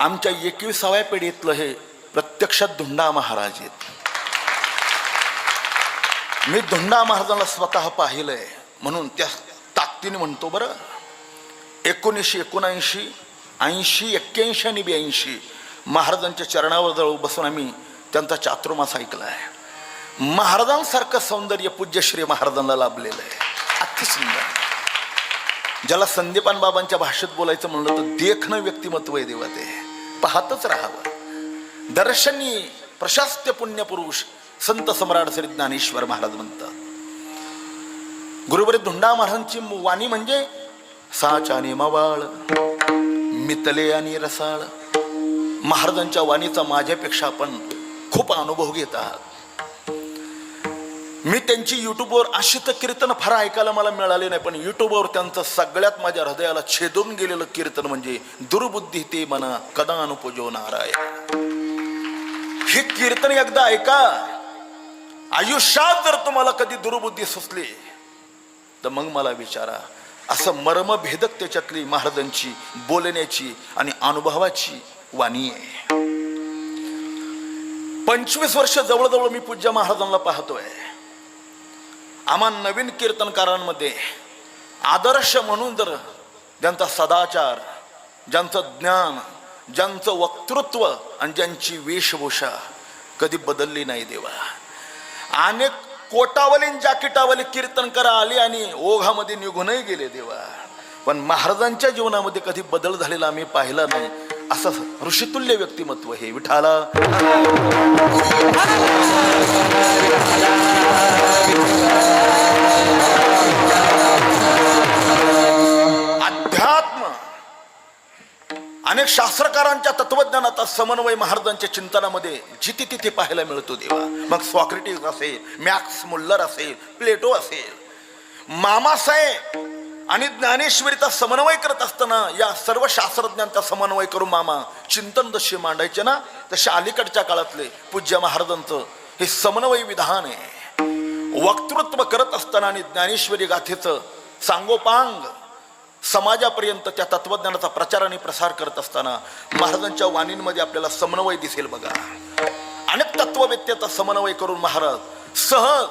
आमच्या एकविसाव्या पिढीतलं हे प्रत्यक्षात धुंडा महाराज आहेत. मी धुंडा महाराजांना स्वतः पाहिलंय. म्हणून त्या ताकदीने म्हणतो बरं एकोणीसशे एकोणऐंशी ऐंशी एक्क्याऐंशी आणि ब्याऐंशी महाराजांच्या चरणावर जवळ बसून आम्ही त्यांचा चातुर्मास ऐकला आहे महाराजांसारखं सौंदर्य पूज्यश्री महाराजांना लाभलेलं आहे. अति सुंदर. ज्याला संदीपान बाबांच्या भाषेत बोलायचं म्हणलं तर देखणं व्यक्तिमत्व आहे देवा ते. पाहतच राहावं. दर्शनी प्रशास्त्य पुण्यपुरुष संत सम्राट श्री ज्ञानेश्वर महाराज म्हणतात. गुरुबरी धुंडा महाराजांची वाणी म्हणजे साचाने मवाळ मितले आणि रसाळ. महाराजांच्या वाणीचा माझ्यापेक्षा आपण खूप अनुभव घेत आहात. मी त्यांची युट्यूबवर अशी तर कीर्तन फार ऐकायला मला मिळाले नाही पण युट्यूबवर त्यांचं सगळ्यात माझ्या हृदयाला छेदून गेलेलं कीर्तन म्हणजे दुर्बुद्धी ते मना कदा अनुपजवणार आहे हे कीर्तन एकदा ऐका. आयुष्यात जर तुम्हाला कधी दुर्बुद्धी सुचली तर मग मला विचारा असं मर्मभेदक त्याच्यातली महाराजांची बोलण्याची आणि अनुभवाची वाणी आहे. पंचवीस वर्ष जवळजवळ मी पूज्य महाराजांना पाहतोय. आम्हा नवीन कीर्तनकारांमध्ये आदर्श म्हणून जर ज्यांचा सदाचार ज्यांचं ज्ञान ज्यांचं वक्तृत्व आणि ज्यांची वेशभूषा कधी बदलली नाही देवा. अनेक कोटावली जाकिटावले कीर्तनकार आले आणि ओघामध्ये निघूनही गेले देवा. पण महाराजांच्या जीवनामध्ये कधी बदल झालेला आम्ही पाहिला नाही असं ऋषितुल्य व्यक्तिमत्व हे. विठाला अनेक शास्त्रकारांच्या तत्वज्ञानाचा समन्वय महाराजांच्या चिंतनामध्ये जिथे तिथे पाहायला मिळतो देवा. मग सॉक्रेटिस असेल मॅक्स मुल्लर असेल प्लेटो असेल. मामासाहेब आणि ज्ञानेश्वरीचा समन्वय करत असताना या सर्व शास्त्रज्ञांचा समन्वय करून मामा. चिंतन जसे मांडायचे ना तसे अलीकडच्या काळातले पूज्य महाराजांचं हे समन्वय विधान आहे. वक्तृत्व करत असताना आणि ज्ञानेश्वरी गाथेचं सांगोपांग समाजापर्यंत त्या तत्वज्ञानाचा प्रचार आणि प्रसार करत असताना महाराजांच्या वाणींमध्ये आपल्याला समन्वय दिसेल बघा. अनेक तत्ववेत्याचा समन्वय करून महाराज सहज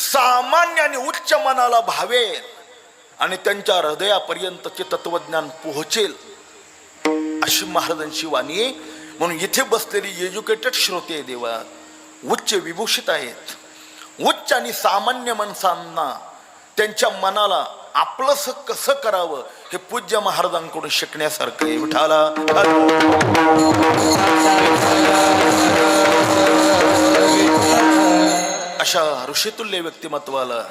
सामान्य आणि उच्च मनाला भावेल आणि त्यांच्या हृदयापर्यंतचे तत्वज्ञान पोहोचेल. अशी महाराजांची वाणी म्हणून इथे बसलेली एज्युकेटेड श्रोते आहे देवा उच्च विभूषित आहेत. उच्च आणि सामान्य माणसांना त्यांच्या मनाला आपलंस कसं करावं हे पूज्य महाराजांकडून शिकण्यासारखं आहे. विठाला अशा ऋषितुल्य व्यक्तिमत्वाला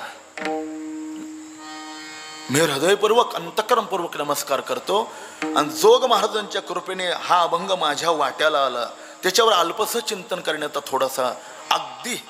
मी हृदयपूर्वक अंतकरणपूर्वक नमस्कार करतो. आणि जोग महाराजांच्या कृपेने हा अभंग माझ्या वाट्याला आला. त्याच्यावर अल्पस चिंतन करण्याचा थोडासा अगदी